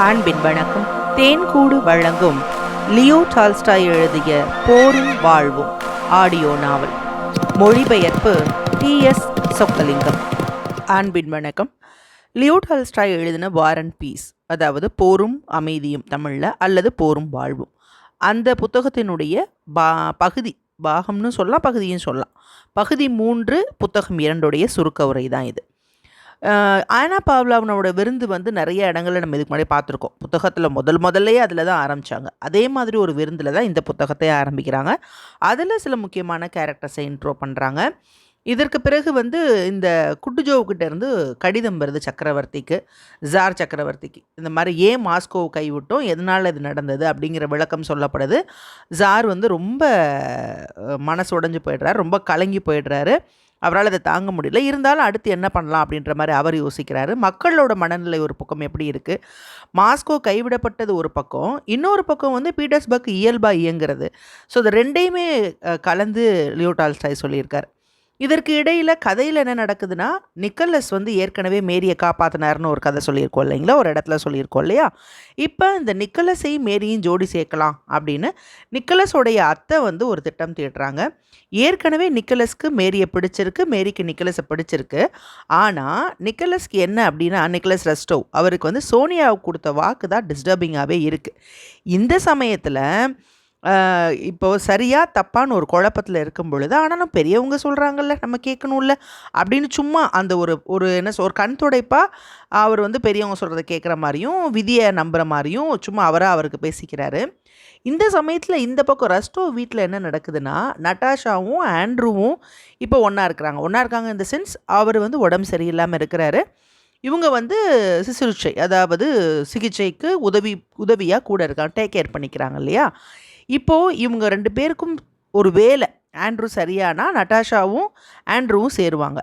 அன்பின் வணக்கம். தேன்கூடு வழங்கும் லியோ டால்ஸ்டாய் எழுதிய போரும் வாழ்வும் ஆடியோ நாவல். மொழிபெயர்ப்பு டி எஸ் சொக்கலிங்கம். அன்பின் வணக்கம். லியோ டால்ஸ்டாய் எழுதின வார் அண்ட் பீஸ் அதாவது போரும் அமைதியும் தமிழில் அல்லது போரும் வாழ்வும். அந்த புத்தகத்தினுடைய பா பகுதி பாகம்னு சொல்லலாம் பகுதியும் சொல்லலாம். பகுதி மூன்று புத்தகம் இரண்டுடைய சுருக்க உரை தான் இது. ஆனா பாவ்லாவனோட விருந்து வந்து நிறைய இடங்களில் நம்ம இதுக்கு முன்னாடி பார்த்துருக்கோம். புத்தகத்தில் முதல் முதல்லையே அதில் தான் ஆரம்பித்தாங்க அதே மாதிரி ஒரு விருந்தில் தான் இந்த புத்தகத்தை ஆரம்பிக்கிறாங்க. அதில் சில முக்கியமான கேரக்டர்ஸை இன்ட்ரோ பண்ணுறாங்க இதற்கு பிறகு வந்து இந்த குட்டுஜோவுக்கிட்ட இருந்து கடிதம் வருது சக்கரவர்த்திக்கு ஜார் சக்கரவர்த்திக்கு. இந்த மாதிரி ஏன் மாஸ்கோவை கைவிட்டோம்? எதனால் இது நடந்தது? அப்படிங்கிற விளக்கம் சொல்லப்படுது. ஜார் வந்து ரொம்ப மனசு உடஞ்சி போயிடுறாரு. ரொம்ப கலங்கி போயிடுறாரு. அவரால் அதை தாங்க முடியல. இருந்தாலும் அடுத்து என்ன பண்ணலாம் அப்படின்ற மாதிரி அவர் யோசிக்கிறாரு. மக்களோட மனநிலை ஒரு பக்கம் எப்படி இருக்குது மாஸ்கோ கைவிடப்பட்டது ஒரு பக்கம். இன்னொரு பக்கம் வந்து பீட்டர்ஸ்பர்க் இயல்பாக இயங்குறது. ஸோ இது ரெண்டையுமே கலந்து லியோ டால்ஸ்டாய் சொல்லியிருக்கார். இதற்கு இடையில் கதையில் என்ன நடக்குதுன்னா நிக்கலஸ் வந்து ஏற்கனவே மேரியை காப்பாற்றினார்னு ஒரு கதை சொல்லியிருக்கோம் இல்லைங்களா? ஒரு இடத்துல சொல்லியிருக்கோம் இல்லையா? இப்போ இந்த நிக்கலஸையும் மேரியும் ஜோடி சேர்க்கலாம் அப்படின்னு நிக்கலஸோடைய அத்தை வந்து ஒரு திட்டம் தீட்டுறாங்க ஏற்கனவே நிக்கலஸ்க்கு மேரியை பிடிச்சிருக்கு மேரிக்கு நிக்கலஸை பிடிச்சிருக்கு. ஆனால் நிக்கலஸ்க்கு என்ன அப்படின்னா நிக்கலஸ் ரெஸ்டோவ் அவருக்கு வந்து சோனியாவுக்கு கொடுத்த வாக்கு தான் டிஸ்டர்பிங்காகவே இருக்குது இந்த சமயத்தில் இப்போ சரியா தப்பான்னு ஒரு குழப்பத்தில் இருக்கும் பொழுது ஆனாலும் பெரியவங்க சொல்கிறாங்கல்ல நம்ம கேட்கணும்ல அப்படின்னு சும்மா அந்த ஒரு ஒரு என்ன சொல் ஒரு கண் துடைப்பாக அவர் வந்து பெரியவங்க சொல்கிறத கேட்குற மாதிரியும் விதியை நம்புகிற மாதிரியும் சும்மா அவராக அவருக்கு பேசிக்கிறாரு. இந்த சமயத்தில் இந்த பக்கம் ரஸ்டோ வீட்டில் என்ன நடக்குதுன்னா நட்டாஷாவும் ஆண்ட்ரூவும் இப்போ ஒன்றா இருக்கிறாங்க. ஒன்றா இருக்காங்க இந்த சென்ஸ் அவர் வந்து உடம்பு சரியில்லாமல் இருக்கிறாரு. இவங்க வந்து சிசுருச்சை அதாவது சிகிச்சைக்கு உதவி உதவியாக கூட இருக்காங்க டேக் கேர் பண்ணிக்கிறாங்க இல்லையா? இப்போது இவங்க ரெண்டு பேருக்கும் ஒரு வேலை. ஆண்ட்ரூ சரியானா நட்டாஷாவும் ஆண்ட்ரூவும் சேருவாங்க.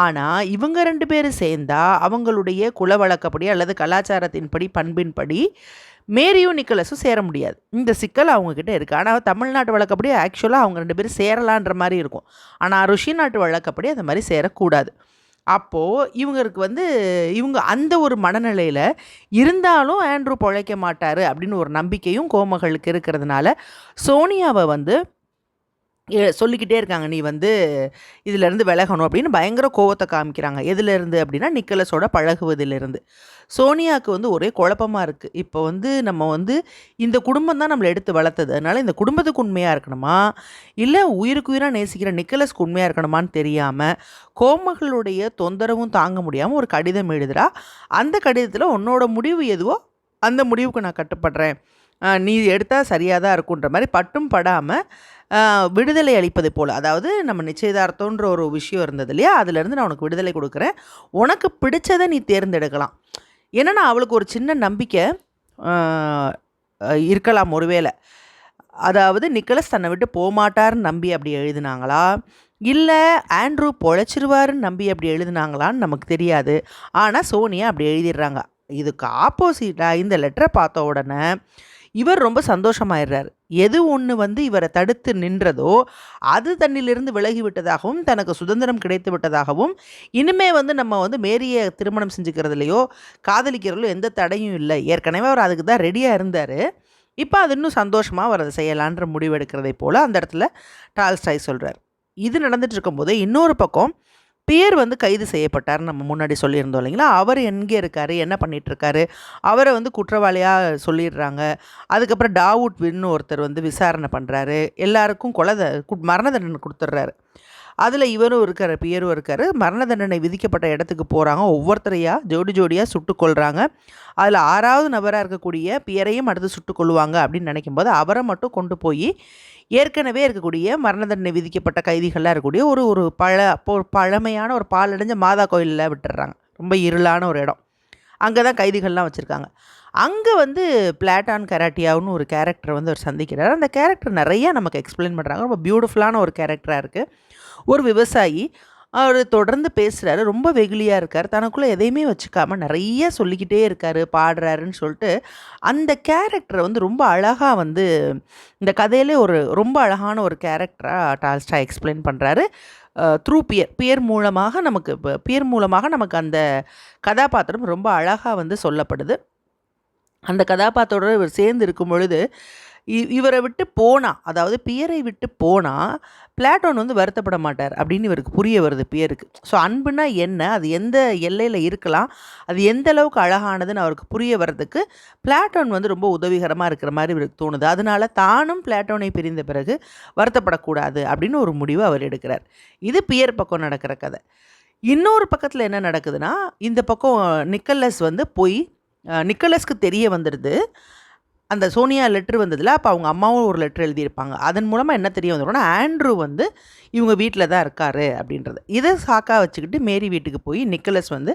ஆனால் இவங்க ரெண்டு பேரும் சேர்ந்தா அவங்களுடைய குல வழக்கப்படி அல்லது கலாச்சாரத்தின்படி பண்பின்படி மேரியும் நிக்கலஸும் சேர முடியாது. இந்த சிக்கல் அவங்கக்கிட்ட இருக்குது ஆனால் தமிழ்நாட்டு வழக்கப்படி ஆக்சுவலாக அவங்க ரெண்டு பேரும் சேரலான்ற மாதிரி இருக்கும். ஆனால் ருஷி நாட்டு வழக்கப்படி அந்த மாதிரி சேரக்கூடாது. அப்போது இவங்களுக்கு வந்து இவங்க அந்த ஒரு மனநிலையில் இருந்தாலும் ஆண்ட்ரூ பிழைக்க மாட்டார் அப்படின்னு ஒரு நம்பிக்கையும் கோமகளுக்கு இருக்கிறதுனால சோனியாவை வந்து சொல்லிக்கிட்டே இருக்காங்க நீ வந்து இதிலேருந்து விலகணும். அப்படின்னு பயங்கர கோவத்தை காமிக்கிறாங்க. எதுலேருந்து அப்படின்னா நிக்கலஸோட பழகுவதிலிருந்து. சோனியாவுக்கு வந்து ஒரே குழப்பமாக இருக்குது இப்போ வந்து நம்ம வந்து இந்த குடும்பம் தான் நம்மளை எடுத்து வளர்த்தது. அதனால் இந்த குடும்பத்துக்கு உண்மையாக இருக்கணுமா? இல்லை உயிருக்கு உயிராக நேசிக்கிற நிக்கலஸ்க்கு உண்மையாக இருக்கணுமான்னு தெரியாமல் கோமகளுடைய தொந்தரவும் தாங்க முடியாமல் ஒரு கடிதம் எழுதுகிறா அந்த கடிதத்தில் உன்னோட முடிவு எதுவோ அந்த முடிவுக்கு நான் கட்டுப்படுறேன். நீ எடுத்தால் சரியாக தான் இருக்குன்ற மாதிரி பட்டும் படாமல் விடுதலை அளிப்பது போல். அதாவது நம்ம நிச்சயதார்த்தம்ன்ற ஒரு விஷயம் இருந்தது இல்லையா? அதுலேருந்து நான் உனக்கு விடுதலை கொடுக்குறேன். உனக்கு பிடிச்சதை நீ தேர்ந்தெடுக்கலாம். ஏன்னா அவளுக்கு ஒரு சின்ன நம்பிக்கை இருக்கலாம் ஒருவேளை. அதாவது நிக்கலஸ் தன்னை விட்டு போகமாட்டாருன்னு நம்பி அப்படி எழுதினாங்களா? இல்லை ஆண்ட்ரூ பொழைச்சிருவாருன்னு நம்பி அப்படி எழுதினாங்களான்னு நமக்கு தெரியாது. ஆனால் சோனியா அப்படி எழுதிடுறாங்க. இதுக்கு ஆப்போசிட்டாக இந்த லெட்டரை பார்த்த உடனே இவர் ரொம்ப சந்தோஷமாயிடுறாரு. எது ஒன்று வந்து இவரை தடுத்து நின்றதோ அது தன்னிலிருந்து விலகி விட்டதாகவும் தனக்கு சுதந்திரம் கிடைத்து விட்டதாகவும் இனிமே வந்து நம்ம வந்து மேரியை திருமணம் செஞ்சுக்கிறதுலையோ காதலிக்கிறதுலையோ எந்த தடையும் இல்லை. ஏற்கனவே அவர் அதுக்கு தான் ரெடியாக இருந்தார். இப்போ அது இன்னும் சந்தோஷமாக அவர் அதை செய்யலான்ற முடிவெடுக்கிறதை போல் அந்த இடத்துல டால்ஸ்டாய் சொல்கிறார் இது நடந்துட்டு இருக்கும்போது இன்னொரு பக்கம் பியர் வந்து கைது செய்யப்பட்டார் நம்ம முன்னாடி சொல்லியிருந்தோம் இல்லைங்களா? அவர் எங்கே இருக்கார்? என்ன பண்ணிகிட்ருக்காரு அவரை வந்து குற்றவாளியாக சொல்லிடுறாங்க. அதுக்கப்புறம் டாவூட் வின்னு ஒருத்தர் வந்து விசாரணை பண்ணுறாரு எல்லாருக்கும் கொலை த- மரண தண்டனை கொடுத்துட்றாரு. அதில் இவரும் இருக்கார் பியரும் இருக்கார். மரண தண்டனை விதிக்கப்பட்ட இடத்துக்கு போகிறாங்க ஒவ்வொருத்தரையாக ஜோடி ஜோடியாக சுட்டுக்கொல்கிறாங்க அதில் ஆறாவது நபராக இருக்கக்கூடிய பியரையும் அடுத்து சுட்டுக்கொள்வாங்க அப்படின்னு நினைக்கும்போது அவரை மட்டும் கொண்டு போய் ஏற்கனவே இருக்கக்கூடிய மரண தண்டனை விதிக்கப்பட்ட கைதிகளாக இருக்கக்கூடிய ஒரு ஒரு பழ ஒரு பழமையான ஒரு பாலடைஞ்ச மாதா கோயிலில் விட்டுடுறாங்க ரொம்ப இருளான ஒரு இடம். அங்கே தான் கைதிகள்லாம் வச்சுருக்காங்க. அங்கே வந்து பிளாட்டான் கராட்டியாவுன்னு ஒரு கேரக்டர் வந்து அவர் சந்திக்கிறார். அந்த கேரக்டர் நிறையா நமக்கு எக்ஸ்பிளைன் பண்ணுறாங்க ரொம்ப பியூட்டிஃபுல்லான ஒரு கேரக்டராக இருக்குது ஒரு விவசாயி அவர் தொடர்ந்து பேசுகிறாரு ரொம்ப வெகுளியாக இருக்கார். தனக்குள்ளே எதையுமே வச்சுக்காமல் நிறைய சொல்லிக்கிட்டே இருக்கார் பாடுறாருன்னு சொல்லிட்டு. அந்த கேரக்டரை வந்து ரொம்ப அழகாக வந்து இந்த கதையிலே ஒரு ரொம்ப அழகான ஒரு கேரக்டராக டால்ஸ்டா எக்ஸ்பிளைன் பண்ணுறாரு த்ரூ பியர் பியர் மூலமாக நமக்கு பியர் மூலமாக நமக்கு அந்த கதாபாத்திரம் ரொம்ப அழகாக வந்து சொல்லப்படுது. அந்த கதாபாத்திரோட இவர் சேர்ந்து இருக்கும் பொழுது இவரை விட்டு போனால் அதாவது பியரை விட்டு போனால் பிளாட்டோன் வந்து வருத்தப்பட மாட்டார் அப்படின்னு இவருக்கு புரிய வருது பியருக்கு. ஸோ அன்புனா என்ன? அது எந்த எல்லையில் இருக்கலாம்? அது எந்த அளவுக்கு அழகானதுன்னு அவருக்கு புரிய வர்றதுக்கு பிளாட்டோன் வந்து ரொம்ப உதவிகரமாக இருக்கிற மாதிரி இவருக்கு தோணுது. அதனால தானும் பிளாட்டோனை பிரிந்த பிறகு வருத்தப்படக்கூடாது அப்படின்னு ஒரு முடிவு அவர் எடுக்கிறார். இது பியர் பக்கம் நடக்கிற கதை. இன்னொரு பக்கத்தில் என்ன நடக்குதுன்னா இந்த பக்கம் நிக்கலஸ் வந்து போய் நிக்கலஸ்க்கு தெரிய வந்துடுது அந்த சோனியா லெட்ரு வந்ததில் அப்போ அவங்க அம்மாவும் ஒரு லெட்ரு எழுதியிருப்பாங்க. அதன் மூலமாக என்ன தெரிய வந்துடும்னா ஆண்ட்ரூ வந்து இவங்க வீட்டில் தான் இருக்காரு அப்படின்றது. இதை சாக்கா வச்சுக்கிட்டு மேரி வீட்டுக்கு போய் நிக்கலஸ் வந்து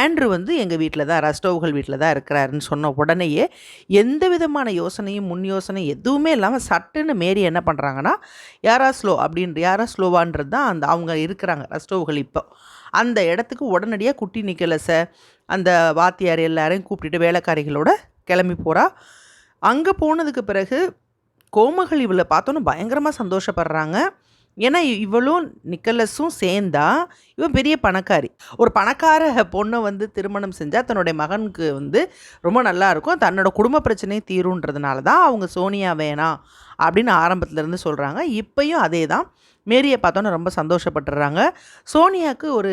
ஆண்ட்ரூ வந்து எங்கள் வீட்டில் தான் ரஸ்டோவ்கள் வீட்டில் தான் இருக்கிறாருன்னு சொன்ன உடனேயே எந்த விதமான யோசனையும் முன் யோசனை எதுவுமே இல்லாமல் சட்டுன்னு மேரி என்ன பண்ணுறாங்கன்னா யாரா ஸ்லோ? அப்படின்ற யாரா ஸ்லோவான்றது தான் அந்த அவங்க இருக்கிறாங்க ரஸ்டோவ்கள் இப்போ. அந்த இடத்துக்கு உடனடியாக குட்டி நிக்கலஸை அந்த வாத்தியார் எல்லாரையும் கூப்பிட்டுட்டு வேலைக்காரிகளோட கிளம்பி போகிறா அங்கே போனதுக்கு பிறகு கோமகள் இவளை பார்த்தோன்னு பயங்கரமாக சந்தோஷப்படுறாங்க. ஏன்னா இ- இவளும் நிக்கலஸும் சேர்ந்தா இவன் பெரிய பணக்காரி. ஒரு பணக்கார பொண்ணை வந்து திருமணம் செஞ்சால் தன்னுடைய மகனுக்கு வந்து ரொம்ப நல்லா இருக்கும். தன்னோட குடும்ப பிரச்சனையும் தீருன்றதுனால தான் அவங்க சோனியா வேணாம் அப்படின்னு ஆரம்பத்துலேருந்து சொல்கிறாங்க இப்பையும் அதே தான் மேரியை பார்த்தோன்னே ரொம்ப சந்தோஷப்பட்டுறாங்க. சோனியாவுக்கு ஒரு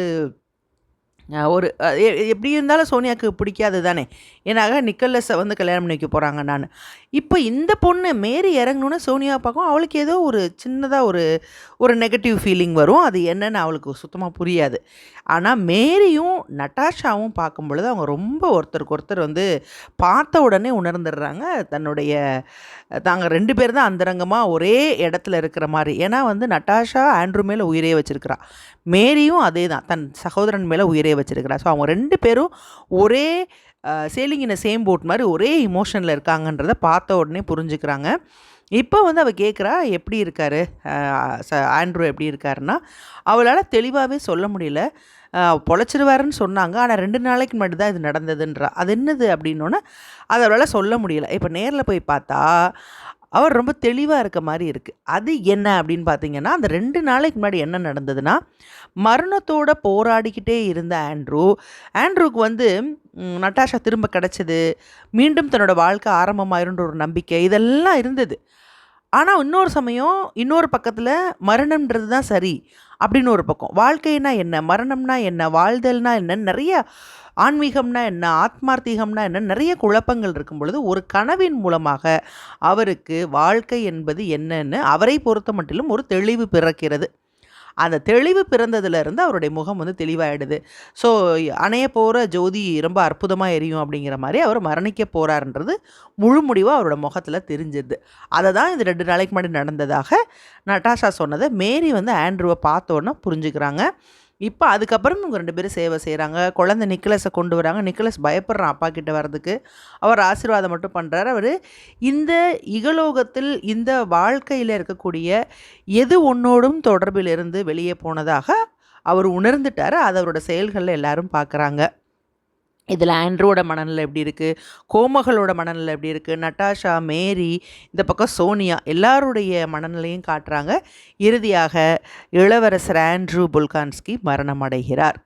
ஒரு எ- எப்படி இருந்தாலும் சோனியாவுக்கு பிடிக்காது தானே. ஏன்னாக நிக்கல்லஸை வந்து கல்யாணம் பண்ணி வைக்க போகிறாங்க நான். இப்போ இந்த பொண்ணு மேரி இறங்கணுன்னு சோனியா பார்க்கும் அவளுக்கு ஏதோ ஒரு சின்னதாக ஒரு ஒரு நெகட்டிவ் ஃபீலிங் வரும். அது என்னன்னு அவளுக்கு சுத்தமாக புரியாது. ஆனால் மேரியும் நட்டாஷாவும் பார்க்கும் பொழுது அவங்க ரொம்ப ஒருத்தருக்கு ஒருத்தர் வந்து பார்த்த உடனே உணர்ந்துடுறாங்க. தன்னுடைய தாங்க ரெண்டு பேர் தான் அந்தரங்கமாக ஒரே இடத்துல இருக்கிற மாதிரி. ஏன்னா வந்து நட்டாஷா ஆண்ட்ரூ மேலே உயிரே வச்சிருக்கிறா. மேரியும் அதே தான். தன் சகோதரன் மேலே உயிரே வச்சிருக்கிறா ஸோ அவங்க ரெண்டு பேரும் ஒரே சேலிங் இன் சேம் போட் மாதிரி ஒரே இமோஷனில் இருக்காங்கன்றத பார்த்த உடனே புரிஞ்சுக்கிறாங்க. இப்போ வந்து அவள் கேட்குறா எப்படி இருக்காரு? ச- ஆண்ட்ரூ எப்படி இருக்காருன்னா அவளால் தெளிவாகவே சொல்ல முடியல. பொழைச்சிருவாருன்னு சொன்னாங்க. ஆனால் ரெண்டு நாளைக்கு முன்னாடி தான் இது நடந்ததுன்றா. அது என்னது? அப்படின்னோன்னே அதை அவளால் சொல்ல முடியல. இப்போ நேரில் போய் பார்த்தா அவர் ரொம்ப தெளிவாக இருக்க மாதிரி இருக்குது அது என்ன அப்படின்னு பார்த்தீங்கன்னா அந்த ரெண்டு நாளைக்கு முன்னாடி என்ன நடந்ததுன்னா மரணத்தோட போராடிக்கிட்டே இருந்த ஆண்ட்ரூ ஆண்ட்ரூக்கு வந்து நட்டாஷா திரும்ப கிடச்சிது மீண்டும் தன்னோட வாழ்க்கை ஆரம்பமாயிருன்ற ஒரு நம்பிக்கை இதெல்லாம் இருந்தது. ஆனால் இன்னொரு சமயம் இன்னொரு பக்கத்தில் மரணம்ன்றது தான் சரி அப்படின்னு ஒரு பக்கம். வாழ்க்கைனா என்ன? மரணம்னா என்ன? வாழ்தல்னா என்னன்னு நிறைய ஆன்மீகம்னா என்ன ஆத்மார்த்திகம்னா என்ன நிறைய குழப்பங்கள் இருக்கும் பொழுது ஒரு கனவின் மூலமாக அவருக்கு வாழ்க்கை என்பது என்னன்னு அவரை பொறுத்த மட்டிலும் ஒரு தெளிவு பிறக்கிறது. அந்த தெளிவு பிறந்ததுலேருந்து அவருடைய முகம் வந்து தெளிவாயிடுது. ஸோ அணைய போகிற ஜோதி ரொம்ப அற்புதமாக எரியும் அப்படிங்கிற மாதிரி அவர் மரணிக்க போகிறாருன்றது முழு முடிவாக அவரோட முகத்தில் தெரிஞ்சுது அதை தான் இந்த ரெண்டு நாளைக்கு முன்னாடி நடந்ததாக நட்டாஷா சொன்னதை மேரி வந்து ஆண்ட்ரூவை பார்த்தோன்னே புரிஞ்சுக்கிறாங்க. இப்போ அதுக்கப்புறம் இவங்க ரெண்டு பேரும் சேவை செய்கிறாங்க குழந்தை நிக்கலஸை கொண்டு வராங்க. நிக்கலஸ் பயப்படுறான் அப்பா கிட்ட வர்றதுக்கு. அவர் ஆசீர்வாதம் மட்டும் பண்ணுறாரு அவர் இந்த இகலோகத்தில் இந்த வாழ்க்கையில் இருக்கக்கூடிய எது ஒன்றோடும் தொடர்பில் இருந்து வெளியே போனதாக அவர் உணர்ந்துட்டார். அதை அவரோட செயல்களில் எல்லாரும் பார்க்குறாங்க இதில் ஆண்ட்ரோட மனநிலை எப்படி இருக்குது கோமகளோட மனநிலை எப்படி இருக்குது நட்டாஷா மேரி இந்த பக்கம் சோனியா எல்லாருடைய மனநிலையும் காட்டுறாங்க. இறுதியாக இளவரசர் ஆண்ட்ரூ புல்கான்ஸ்கி மரணம் அடைகிறார்.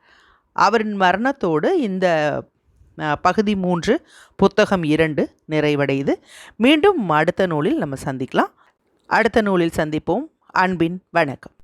அவரின் மரணத்தோடு இந்த பகுதி மூன்று புத்தகம் இரண்டு நிறைவடையுது. மீண்டும் அடுத்த நூலில் நம்ம சந்திக்கலாம். அடுத்த நூலில் சந்திப்போம். அன்பின் வணக்கம்.